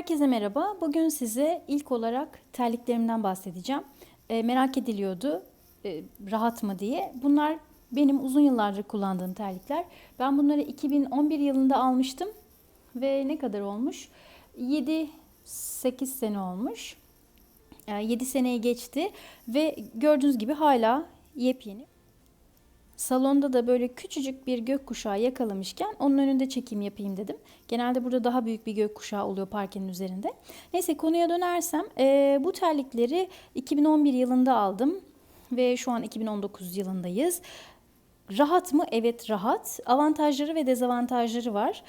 Herkese merhaba. Bugün size ilk olarak terliklerimden bahsedeceğim. E, merak ediliyordu e, rahat mı diye. Bunlar benim uzun yıllardır kullandığım terlikler. Ben bunları 2011 yılında almıştım ve ne kadar olmuş? 7-8 sene olmuş. Yani 7 seneyi geçti ve gördüğünüz gibi hala yepyeni. Salonda da böyle küçücük bir gökkuşağı yakalamışken onun önünde çekim yapayım dedim. Genelde burada daha büyük bir gökkuşağı oluyor parkenin üzerinde. Neyse konuya dönersem e, bu terlikleri 2011 yılında aldım ve şu an 2019 yılındayız. Rahat mı? Evet rahat. Avantajları ve dezavantajları var.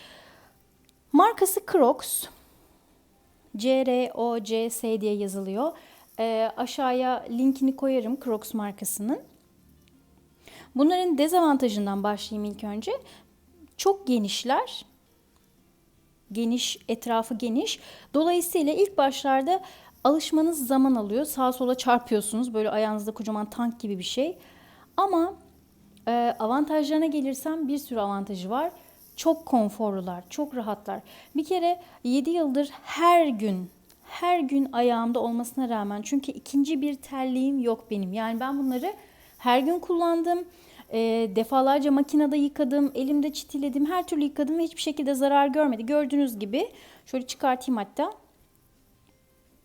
Markası Crocs. C-R-O-C-S diye yazılıyor. E, aşağıya linkini koyarım Crocs markasının. Bunların dezavantajından başlayayım ilk önce. Çok genişler. Geniş, etrafı geniş. Dolayısıyla ilk başlarda alışmanız zaman alıyor. Sağa sola çarpıyorsunuz. Böyle ayağınızda kocaman tank gibi bir şey. Ama e, avantajlarına gelirsem bir sürü avantajı var. Çok konforlular, çok rahatlar. Bir kere 7 yıldır her gün her gün ayağımda olmasına rağmen çünkü ikinci bir terliğim yok benim. Yani ben bunları her gün kullandım. E, defalarca makinede yıkadım, elimde çitiledim, her türlü yıkadım ve hiçbir şekilde zarar görmedi. Gördüğünüz gibi şöyle çıkartayım hatta.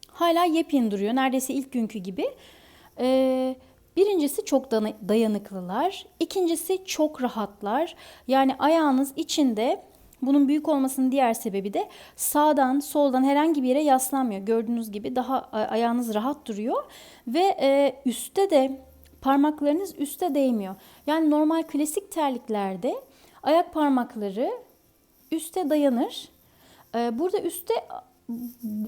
Hala yepyeni duruyor. Neredeyse ilk günkü gibi. E, birincisi çok dayanıklılar. İkincisi çok rahatlar. Yani ayağınız içinde bunun büyük olmasının diğer sebebi de sağdan soldan herhangi bir yere yaslanmıyor. Gördüğünüz gibi daha ayağınız rahat duruyor ve e, üstte de parmaklarınız üste değmiyor. Yani normal klasik terliklerde ayak parmakları üste dayanır. Ee, burada üstte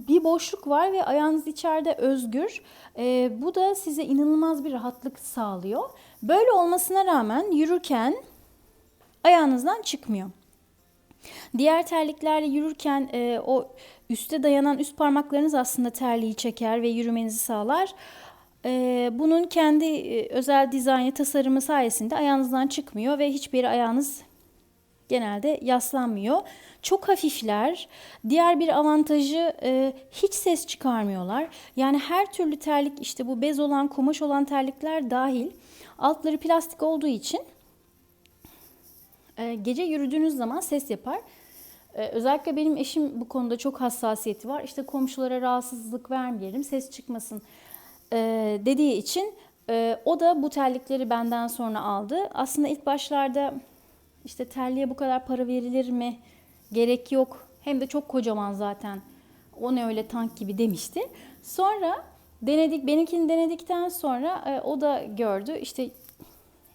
bir boşluk var ve ayağınız içeride özgür. Ee, bu da size inanılmaz bir rahatlık sağlıyor. Böyle olmasına rağmen yürürken ayağınızdan çıkmıyor. Diğer terliklerle yürürken e, o üste dayanan üst parmaklarınız aslında terliği çeker ve yürümenizi sağlar. Ee, bunun kendi e, özel dizaynı, tasarımı sayesinde ayağınızdan çıkmıyor ve hiçbir ayağınız genelde yaslanmıyor. Çok hafifler. Diğer bir avantajı e, hiç ses çıkarmıyorlar. Yani her türlü terlik işte bu bez olan, kumaş olan terlikler dahil altları plastik olduğu için e, gece yürüdüğünüz zaman ses yapar. özellikle benim eşim bu konuda çok hassasiyeti var. İşte komşulara rahatsızlık vermeyelim, ses çıkmasın e, dediği için e, o da bu terlikleri benden sonra aldı. Aslında ilk başlarda işte terliğe bu kadar para verilir mi? Gerek yok. Hem de çok kocaman zaten. O ne öyle tank gibi demişti. Sonra denedik, benimkini denedikten sonra e, o da gördü. İşte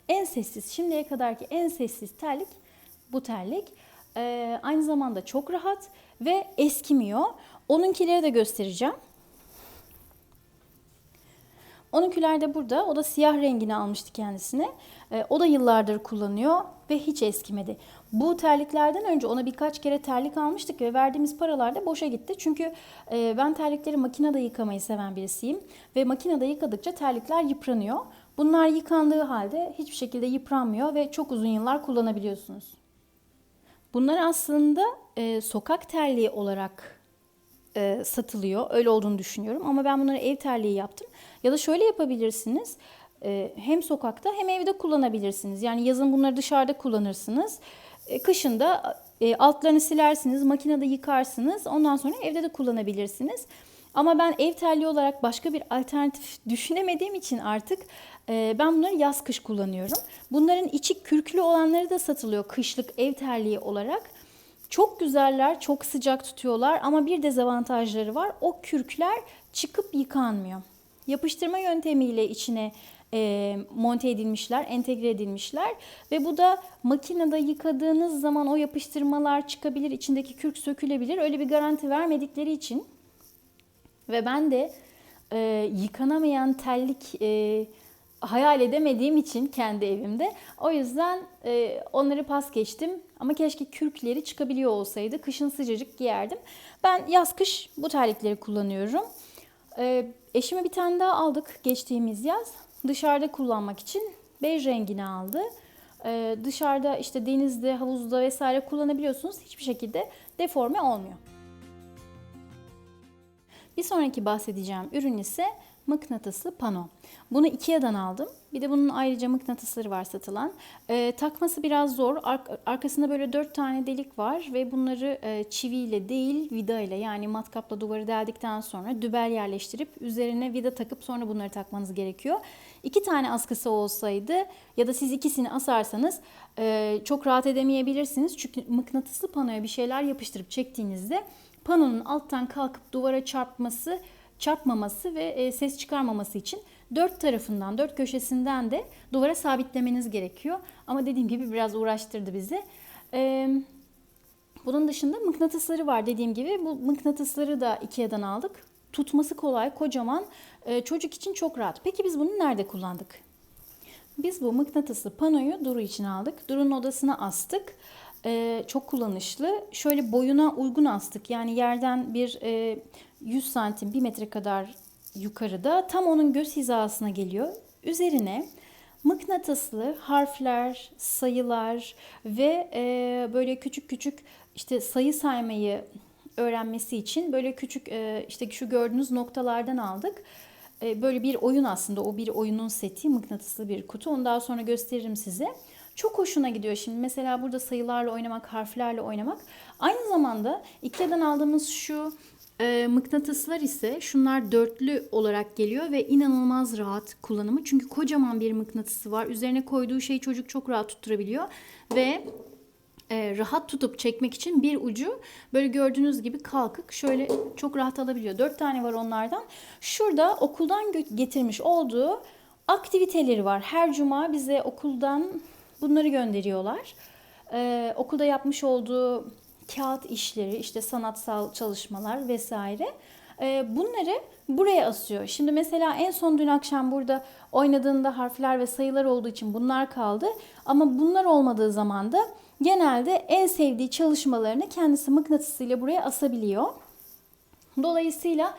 en sessiz, şimdiye kadarki en sessiz terlik bu terlik. E, aynı zamanda çok rahat ve eskimiyor. Onunkileri de göstereceğim. Onunkiler de burada. O da siyah rengini almıştı kendisine. E, o da yıllardır kullanıyor ve hiç eskimedi. Bu terliklerden önce ona birkaç kere terlik almıştık ve verdiğimiz paralar da boşa gitti. Çünkü e, ben terlikleri makinede yıkamayı seven birisiyim. Ve makinede yıkadıkça terlikler yıpranıyor. Bunlar yıkandığı halde hiçbir şekilde yıpranmıyor ve çok uzun yıllar kullanabiliyorsunuz. Bunlar aslında e, sokak terliği olarak e, satılıyor. Öyle olduğunu düşünüyorum. Ama ben bunları ev terliği yaptım. Ya da şöyle yapabilirsiniz. E, hem sokakta hem evde kullanabilirsiniz. Yani yazın bunları dışarıda kullanırsınız. E, kışın da e, altlarını silersiniz, makinede yıkarsınız. Ondan sonra evde de kullanabilirsiniz. Ama ben ev terliği olarak başka bir alternatif düşünemediğim için artık e, ben bunları yaz kış kullanıyorum. Bunların içi kürklü olanları da satılıyor kışlık ev terliği olarak. Çok güzeller, çok sıcak tutuyorlar ama bir dezavantajları var. O kürkler çıkıp yıkanmıyor. Yapıştırma yöntemiyle içine e, monte edilmişler, entegre edilmişler ve bu da makinede yıkadığınız zaman o yapıştırmalar çıkabilir, içindeki kürk sökülebilir. Öyle bir garanti vermedikleri için ve ben de e, yıkanamayan tellik e, hayal edemediğim için kendi evimde. O yüzden e, onları pas geçtim. Ama keşke kürkleri çıkabiliyor olsaydı. Kışın sıcacık giyerdim. Ben yaz kış bu terlikleri kullanıyorum. E, eşime bir tane daha aldık geçtiğimiz yaz. Dışarıda kullanmak için bej rengini aldı. E, dışarıda işte denizde, havuzda vesaire kullanabiliyorsunuz. Hiçbir şekilde deforme olmuyor. Bir sonraki bahsedeceğim ürün ise mıknatıslı pano. Bunu Ikea'dan aldım. Bir de bunun ayrıca mıknatısları var satılan. Ee, takması biraz zor. Ar- arkasında böyle dört tane delik var ve bunları e, çiviyle değil vida ile yani matkapla duvarı deldikten sonra dübel yerleştirip üzerine vida takıp sonra bunları takmanız gerekiyor. İki tane askısı olsaydı ya da siz ikisini asarsanız e, çok rahat edemeyebilirsiniz. Çünkü mıknatıslı panoya bir şeyler yapıştırıp çektiğinizde panonun alttan kalkıp duvara çarpması çarpmaması ve e, ses çıkarmaması için dört tarafından, dört köşesinden de duvara sabitlemeniz gerekiyor. Ama dediğim gibi biraz uğraştırdı bizi. Bunun dışında mıknatısları var dediğim gibi. Bu mıknatısları da Ikea'dan aldık. Tutması kolay, kocaman. Çocuk için çok rahat. Peki biz bunu nerede kullandık? Biz bu mıknatıslı panoyu Duru için aldık. Duru'nun odasına astık. Ee, çok kullanışlı. Şöyle boyuna uygun astık. Yani yerden bir e, 100 santim, 1 metre kadar yukarıda tam onun göz hizasına geliyor. Üzerine mıknatıslı harfler, sayılar ve e, böyle küçük küçük işte sayı saymayı öğrenmesi için böyle küçük e, işte şu gördüğünüz noktalardan aldık. E, böyle bir oyun aslında o bir oyunun seti mıknatıslı bir kutu. Onu daha sonra gösteririm size. Çok hoşuna gidiyor şimdi. Mesela burada sayılarla oynamak, harflerle oynamak. Aynı zamanda Ikea'dan aldığımız şu e, mıknatıslar ise şunlar dörtlü olarak geliyor ve inanılmaz rahat kullanımı. Çünkü kocaman bir mıknatısı var. Üzerine koyduğu şeyi çocuk çok rahat tutturabiliyor. Ve e, rahat tutup çekmek için bir ucu böyle gördüğünüz gibi kalkık şöyle çok rahat alabiliyor. Dört tane var onlardan. Şurada okuldan getirmiş olduğu aktiviteleri var. Her cuma bize okuldan bunları gönderiyorlar. Ee, okulda yapmış olduğu kağıt işleri, işte sanatsal çalışmalar vesaire. Ee, bunları buraya asıyor. Şimdi mesela en son dün akşam burada oynadığında harfler ve sayılar olduğu için bunlar kaldı. Ama bunlar olmadığı zaman da genelde en sevdiği çalışmalarını kendisi mıknatısıyla buraya asabiliyor. Dolayısıyla e,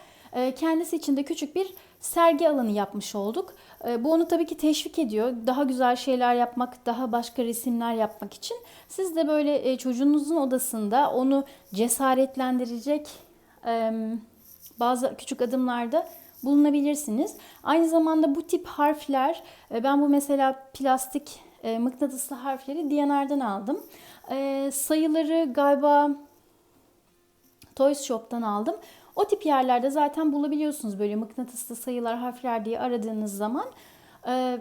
kendisi için de küçük bir sergi alanı yapmış olduk. E, bu onu tabii ki teşvik ediyor. Daha güzel şeyler yapmak, daha başka resimler yapmak için. Siz de böyle e, çocuğunuzun odasında onu cesaretlendirecek bazı küçük adımlarda bulunabilirsiniz. Aynı zamanda bu tip harfler, ben bu mesela plastik mıknatıslı harfleri Diyanar'dan aldım. Sayıları galiba Toys Shop'tan aldım. O tip yerlerde zaten bulabiliyorsunuz böyle mıknatıslı sayılar, harfler diye aradığınız zaman. Ee,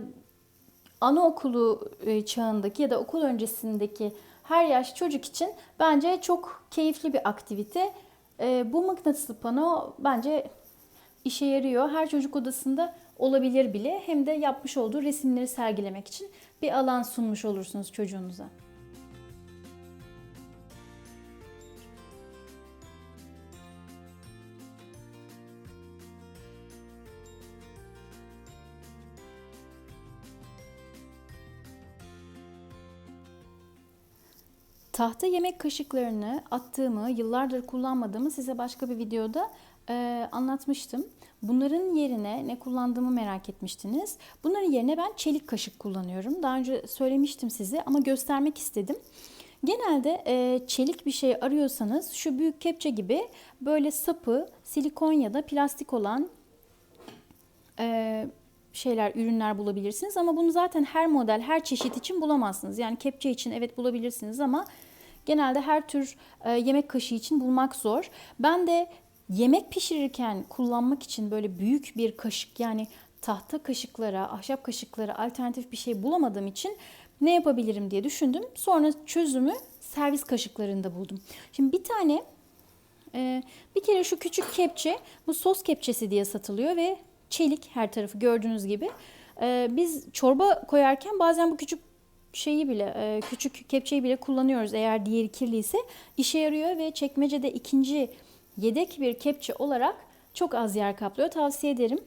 anaokulu e, çağındaki ya da okul öncesindeki her yaş çocuk için bence çok keyifli bir aktivite. Ee, bu mıknatıslı pano bence işe yarıyor. Her çocuk odasında olabilir bile. Hem de yapmış olduğu resimleri sergilemek için bir alan sunmuş olursunuz çocuğunuza. Tahta yemek kaşıklarını attığımı, yıllardır kullanmadığımı size başka bir videoda e, anlatmıştım. Bunların yerine ne kullandığımı merak etmiştiniz. Bunların yerine ben çelik kaşık kullanıyorum. Daha önce söylemiştim size ama göstermek istedim. Genelde e, çelik bir şey arıyorsanız şu büyük kepçe gibi böyle sapı silikon ya da plastik olan e, şeyler, ürünler bulabilirsiniz. Ama bunu zaten her model, her çeşit için bulamazsınız. Yani kepçe için evet bulabilirsiniz ama genelde her tür e, yemek kaşığı için bulmak zor. Ben de yemek pişirirken kullanmak için böyle büyük bir kaşık yani tahta kaşıklara, ahşap kaşıklara alternatif bir şey bulamadığım için ne yapabilirim diye düşündüm. Sonra çözümü servis kaşıklarında buldum. Şimdi bir tane e, bir kere şu küçük kepçe bu sos kepçesi diye satılıyor ve çelik her tarafı gördüğünüz gibi. Ee, biz çorba koyarken bazen bu küçük şeyi bile e, küçük kepçeyi bile kullanıyoruz eğer diğeri kirliyse işe yarıyor ve çekmecede ikinci yedek bir kepçe olarak çok az yer kaplıyor tavsiye ederim.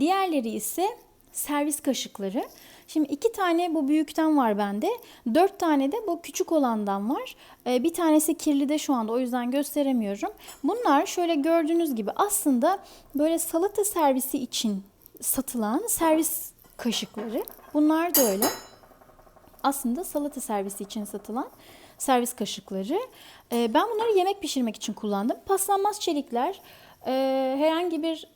Diğerleri ise servis kaşıkları. Şimdi iki tane bu büyükten var bende. Dört tane de bu küçük olandan var. Ee, bir tanesi kirli de şu anda o yüzden gösteremiyorum. Bunlar şöyle gördüğünüz gibi aslında böyle salata servisi için satılan servis kaşıkları. Bunlar da öyle. Aslında salata servisi için satılan servis kaşıkları. Ee, ben bunları yemek pişirmek için kullandım. Paslanmaz çelikler. e, herhangi bir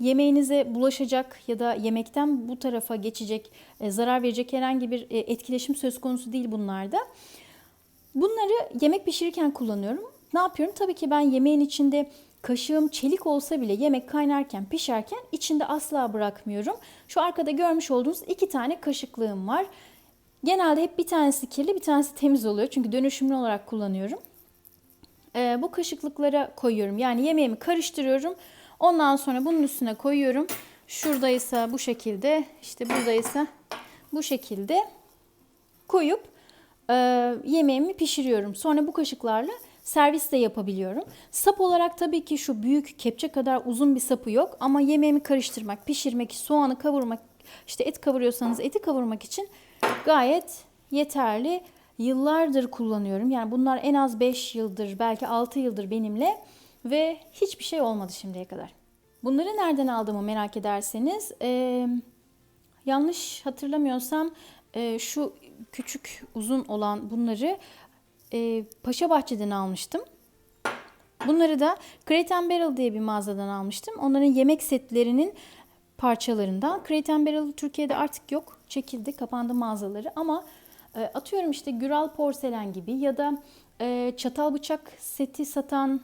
yemeğinize bulaşacak ya da yemekten bu tarafa geçecek, e, zarar verecek herhangi bir e, etkileşim söz konusu değil bunlarda. Bunları yemek pişirirken kullanıyorum. Ne yapıyorum? Tabii ki ben yemeğin içinde kaşığım çelik olsa bile yemek kaynarken, pişerken içinde asla bırakmıyorum. Şu arkada görmüş olduğunuz iki tane kaşıklığım var. Genelde hep bir tanesi kirli, bir tanesi temiz oluyor. Çünkü dönüşümlü olarak kullanıyorum. Ee, bu kaşıklıklara koyuyorum. Yani yemeğimi karıştırıyorum. Ondan sonra bunun üstüne koyuyorum. Şuradaysa bu şekilde, işte buradaysa bu şekilde koyup e, yemeğimi pişiriyorum. Sonra bu kaşıklarla servis de yapabiliyorum. Sap olarak tabii ki şu büyük kepçe kadar uzun bir sapı yok ama yemeğimi karıştırmak, pişirmek, soğanı kavurmak, işte et kavuruyorsanız eti kavurmak için gayet yeterli. Yıllardır kullanıyorum. Yani bunlar en az 5 yıldır, belki 6 yıldır benimle ve hiçbir şey olmadı şimdiye kadar. Bunları nereden aldığımı merak ederseniz, e, yanlış hatırlamıyorsam e, şu küçük uzun olan bunları e, Paşa Bahçe'den almıştım. Bunları da Crate Barrel diye bir mağazadan almıştım. Onların yemek setlerinin parçalarından. Crate Barrel Türkiye'de artık yok. Çekildi, kapandı mağazaları ama e, atıyorum işte Güral Porselen gibi ya da e, çatal bıçak seti satan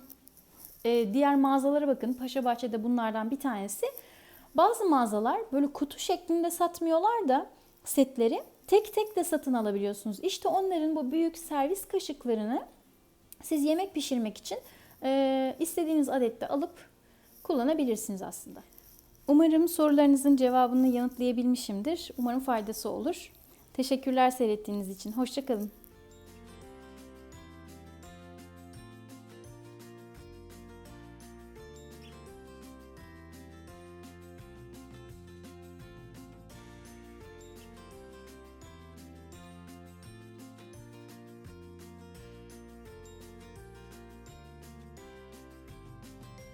e, diğer mağazalara bakın. Paşa Bahçe'de bunlardan bir tanesi. Bazı mağazalar böyle kutu şeklinde satmıyorlar da setleri tek tek de satın alabiliyorsunuz. İşte onların bu büyük servis kaşıklarını siz yemek pişirmek için e, istediğiniz adette alıp kullanabilirsiniz aslında. Umarım sorularınızın cevabını yanıtlayabilmişimdir. Umarım faydası olur. Teşekkürler seyrettiğiniz için. Hoşçakalın.